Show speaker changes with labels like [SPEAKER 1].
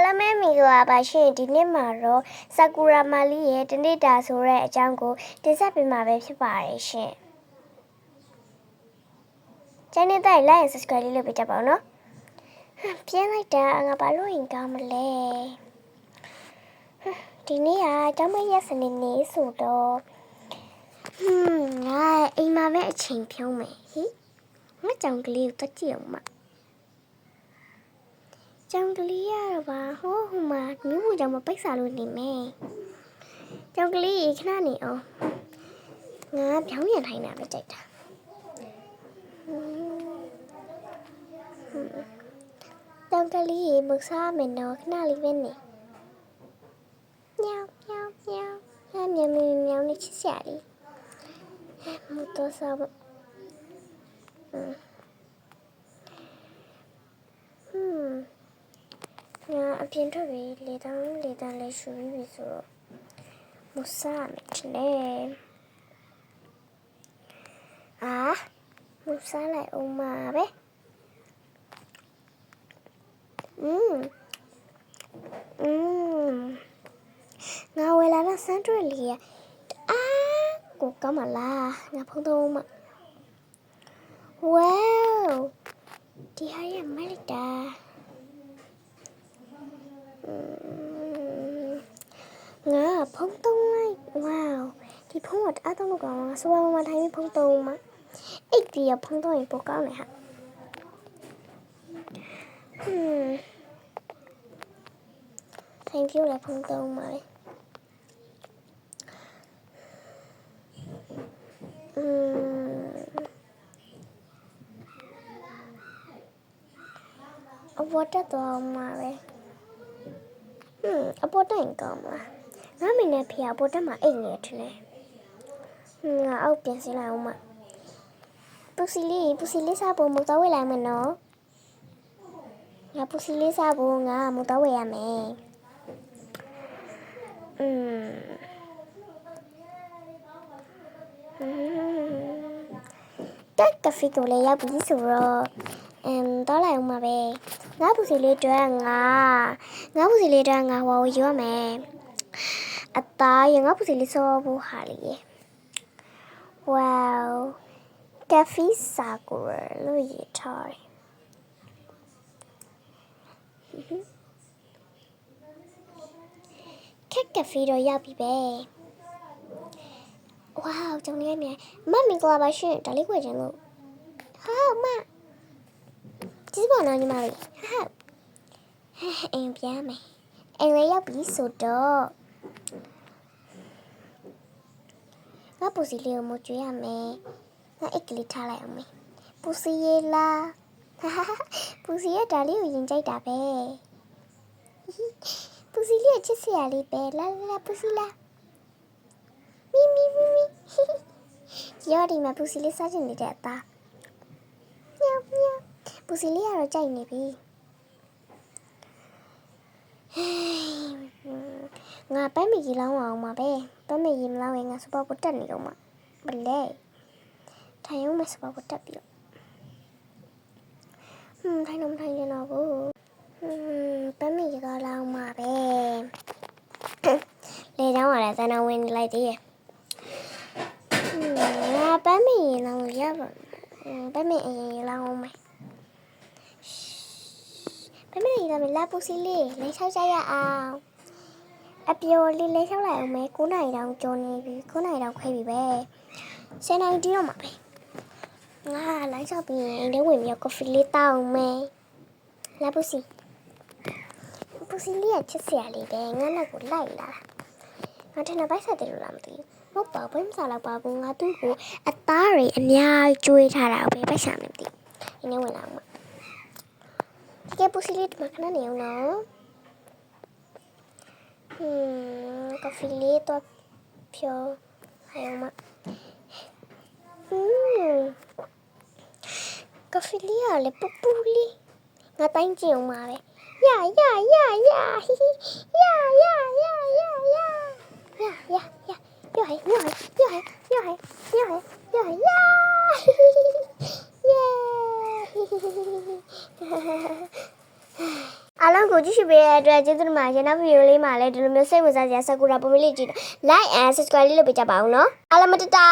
[SPEAKER 1] အားလုံးပဲမင်္ဂလာပါရှင်ဒီနေ့မှာတော့ဆာကူရာမာလီရဲ့တနေ့တာဆိုတဲ့အကြောင်းကိုတင်ဆက်ပေးမှာပဲဖြစ်ပါတယ်ရှင်ကျန်တဲ့တိုင်း like and subscribe လေးလုပ်ပေးကြပါဦးနော်ဟမ်ပြင်းလိုက်တာငါဘာလို့ရင်ကောင်းမလဲဟမ်ဒီနေ့ကကျောင်းမရက်စနေနေ့ဆိုတော့ဟွန်းငါအိမ်မှာပဲအချိန်ဖြုံးမယ်ဟိငါကြောင်ကလေးကိုတက်ကြည့်အောင်မ ကြောင်ကလေးရတော့ပါဟိုးဟိုမှာမြို့ဝင်ကြောင်မပိတ်စာလို့နေမယ်ကြောင်ကလေးခဏနေအောင်ငါပြောင်းပြန်ထိုင်တာပဲကြိုက်တာဟွန်းကြောင်ကလေးမစားမယ်တော့ခဏလေးပဲနေညောင်ညောင်ညောင်ဟာမြေမြေမြောင်နေချစ်စရာလေးမတော်စားဘူးဟွန်းဟွန်း ငါအပြင်ထွက်ပြီးလေတန်းလေတန်းလေးရှူပြီးပြီဆိုတော့မစားမယ်ချင်တယ်အာမစားလိုက်အောင်ပါပဲอืมอืมငါဝယ်လာတဲ့ဆန်ဒရစ်လေးอ่ะအာကိုကောင်းမလားငါဖုန်းတော့မဝေးဒီဟာရဲ့မိုက်လိုက်တာ พองตรงไหมว้าวที่พูดอาต้องลูกออมาสว่างมาไทยมีพองตรงมะอีกเดียวพองตรงอีกโปรเก้าหน่อยคะอืมแทงคิวอะไรพองตรงมาเลยอืมเอาวอเตอร์ตัวมาเลยอืมเอาวอเตอร์กก่อนมา မင်းနဲ့ဖေအပေါ်တက်မှာအိတ်နေထင်တယ်ဟွန်းငါအောက်ပြင်စင်းလိုက်အောင်မပူစီလေးပူစီလေးစားဖို့မတော်ဝဲလိုက်မယ်နော်ငါပူစီလေးစားဖို့ငါမတော်ဝဲရမယ်อืมတက်ကဖီကိုလည်းရောက်ပြီဆိုတော့အမ်တော့လိုက်အောင်ပါပဲငါပူစီလေးတွေ့ငါငါပူစီလေးတွေ့ငါဟောယူရမယ် အသားရငါပူစီလေးစောဖို့ဟာလေ wow ကဖီစာကိုလို့ရထားတယ်ခက်ကဖီတော့ရောက်ပြီပဲဝါးကြောင်လေးမြဲမမင်္ဂလာပါရှင်ဒါလေးခွေချင်လို့ဟာမကျေးဇူးပါနော်ညီမလေးဟာဟာအင်းပြားမယ်အိမ်လေးရောက်ပြီဆိုတော့ ငါပူစီလေးကိုမကြွေးရမယ်ငါအိတ်ကလေးထားလိုက်အောင်မေပူစီရေလားဟာပူစီရဲ့ဒါလေးကိုရင်ကြိုက်တာပဲပူစီလေးရဲ့ချစ်စရာလေးပဲလာလာလာပူစီလားမီမီမီမီရောဒီမှာပူစီလေးစားချင်နေတဲ့အသားမြောက်မြောက်ပူစီလေးကတော့ကြိုက်နေပြီ ငါပန်းမကြီးလောင်းအောင်ပါပဲပန်းမကြီးမလောင်းရင်ငါစပေါ်ကိုတက်နေတော့မှာဘလဲထိုင်အောင်မစပေါ်ကိုတက်ပြီးတော့ဟွန်းထိုင်တော့မထိုင်ရတော့ဘူးဟွန်းပန်းမကြီးကလောင်းမှာပဲလေတောင်းရတဲ့ဇန်နဝင်နေလိုက်သေးရဲ့ငါပန်းမရင်လောင်းရပါပန်းမအရင်လောင်းအောင်မယ်ပန်းမရင်လောင်းလာပူစီလေးလဲချောက်ကြရအောင် အပြိုလေးလဲချောက်လိုက်အောင်မယ်9နိုင်တောင်ကြောနေပြီ9နိုင်တောင်ခွဲပြီပဲ10နိုင်တီးတော့မှာပဲငါလိုက်ချောက်ပြီးရင်အိမ်ထဲဝင်ပြီးကော်ဖီလေးတောင်းအောင်မယ်လာပူစီပူစီလေးကချစ်စရာလေးပဲငါနောက်ကိုလိုက်လာငါထင်တာပိုက်ဆက်တယ်လို့လားမသိဘူးဟုတ်ပါဘယ်မှစားတော့ပါဘူးငါသူ့ကိုအသားတွေအများကြီးကျွေးထားတာပဲပတ်ရှာမယ်မသိဘူးဒီနေ့ဝင်လာမှာဒီကပူစီလေးဒီမှာခဏနေအောင်နော် Hmm, cafilito, pio, aí uma. Hmm, cafili, olha, populi. Na tá em uma, velho. Ya, ya, ya, ya, ya, ya, ya. ကိုကြည့်ရှုပေးတဲ့အတွက်ကျေးဇူးတင်ပါတယ်နောက်ဗီဒီယိုလေးမှာလည်းဒီလိုမျိုးစိတ်ဝင်စားစရာဆာကူရာပုံလေးကြည့်တော့ like and subscribe လေးလုပ်ပေးကြပါဦးနော်အားလုံးမတတာ